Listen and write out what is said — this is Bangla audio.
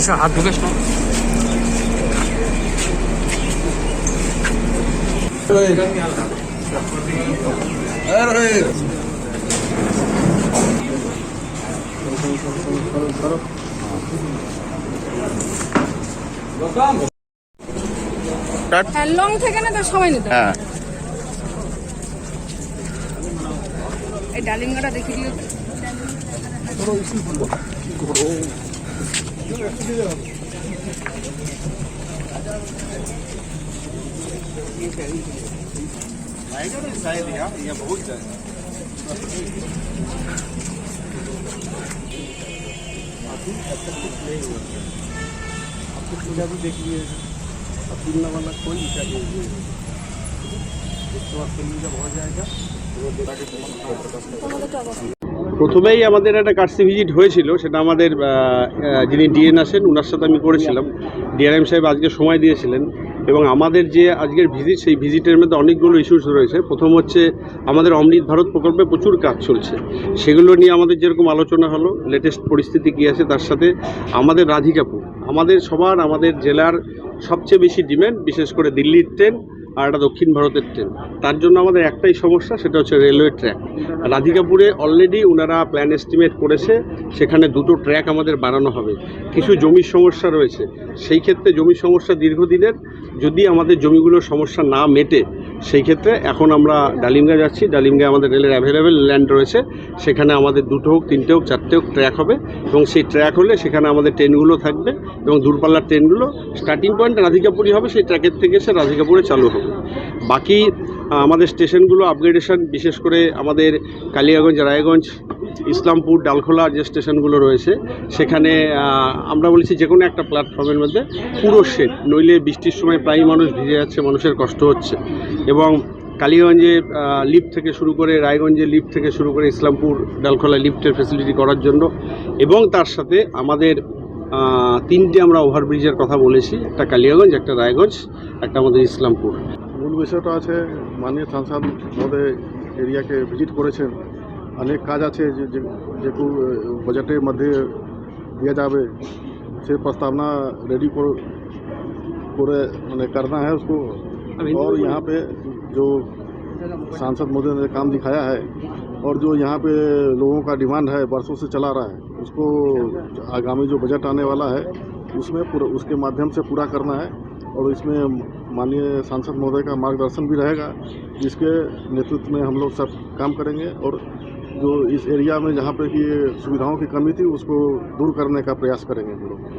আচ্ছা হাত ঢুকেছ না। হ্যাঁ লং থেকে না তো সময় নিতে হ্যাঁ। এই ডালিমগাটা দেখে দিও। शायद कुछ आपको पूजा भी देख लिए अब वाला कोई इच्छा नहीं है? उसके फ़िल्म जब हो जाएगा वो देखा প্রথমেই আমাদের একটা কার্সি ভিজিট হয়েছিল, সেটা আমাদের যিনি ডিএন আসেন ওনার সাথে আমি করেছিলাম। ডিআরএম সাহেব আজকে সময় দিয়েছিলেন এবং আমাদের যে আজকের ভিজিট সেই ভিজিটের মধ্যে অনেকগুলো ইস্যুস রয়েছে। প্রথম হচ্ছে আমাদের অমৃত ভারত প্রকল্পে প্রচুর কাজ চলছে। সেগুলো নিয়ে আমাদের যেরকম আলোচনা হলো লেটেস্ট পরিস্থিতি কী আছে তার সাথে আমাদের রাধিকাপুর আমাদের সবার, আমাদের জেলার সবচেয়ে বেশি ডিমান্ড বিশেষ করে দিল্লির ট্রেন আর একটা দক্ষিণ ভারতের ট্রেন। তার জন্য আমাদের একটাই সমস্যা, সেটা হচ্ছে রেলওয়ে ট্র্যাক। রাধিকাপুরে অলরেডি ওনারা প্ল্যান এস্টিমেট করেছে, সেখানে দুটো ট্র্যাক আমাদের বানানো হবে। কিছু জমির সমস্যা রয়েছে। সেই ক্ষেত্রে জমির সমস্যা দীর্ঘদিনের। যদি আমাদের জমিগুলোর সমস্যা না মেটে সেই ক্ষেত্রে এখন আমরা ডালিমগা যাচ্ছি। ডালিমগায় আমাদের রেলের অ্যাভেলেবেল ল্যান্ড রয়েছে। সেখানে আমাদের দুটো হোক, তিনটে হোক, চারটে হোক ট্র্যাক হবে এবং সেই ট্র্যাক হলে সেখানে আমাদের ট্রেনগুলো থাকবে এবং দূরপাল্লার ট্রেনগুলো স্টার্টিং পয়েন্ট রাধিকাপুরই হবে। সেই ট্র্যাকের থেকে এসে রাধিকাপুরে চালু হবে। বাকি আমাদের স্টেশনগুলো আপগ্রেডেশন বিশেষ করে আমাদের কালিয়াগঞ্জ, রায়গঞ্জ, ইসলামপুর, ডালখোলা যে স্টেশনগুলো রয়েছে, সেখানে আমরা বলেছি যে কোনো একটা প্ল্যাটফর্মের মধ্যে পুরো শেড নইলে বৃষ্টির সময় প্রায় মানুষ ভিজে যাচ্ছে, মানুষের কষ্ট হচ্ছে। এবং কালীগঞ্জে লিফট থেকে শুরু করে রায়গঞ্জে লিফট থেকে শুরু করে ইসলামপুর, ডালখোলা লিফটের ফেসিলিটি করার জন্য। এবং তার সাথে আমাদের তিনটে আমরা ওভারব্রিজের কথা বলেছি, একটা কালিয়াগঞ্জ, একটা রায়গঞ্জ, একটা আমাদের ইসলামপুর। মূল বিষয়টা আছে মাননীয় সাংসদ মহোদয় এরিয়াকে ভিজিট করেছেন অনেক কাজ আছে যে যে- যেটু বাজেটের মধ্যে দিয়ে যাবে সে প্রস্তাবনা रेडी করে মানে करना है उसको और यहाँ पे जो सांसद महोदय ने काम दिखाया है और जो यहाँ पे लोगों का डिमांड है बरसों से चला रहा है उसको आगामी जो बजट आने वाला है उसमें पूरा उसके माध्यम से पूरा करना है और इसमें माननीय सांसद महोदय का मार्गदर्शन भी रहेगा, जिसके नेतृत्व में हम लोग सब काम करेंगे और जो इस एरिया में जहाँ पे कि सुविधाओं की कमी थी, उसको दूर करने का प्रयास करेंगे हम लोग।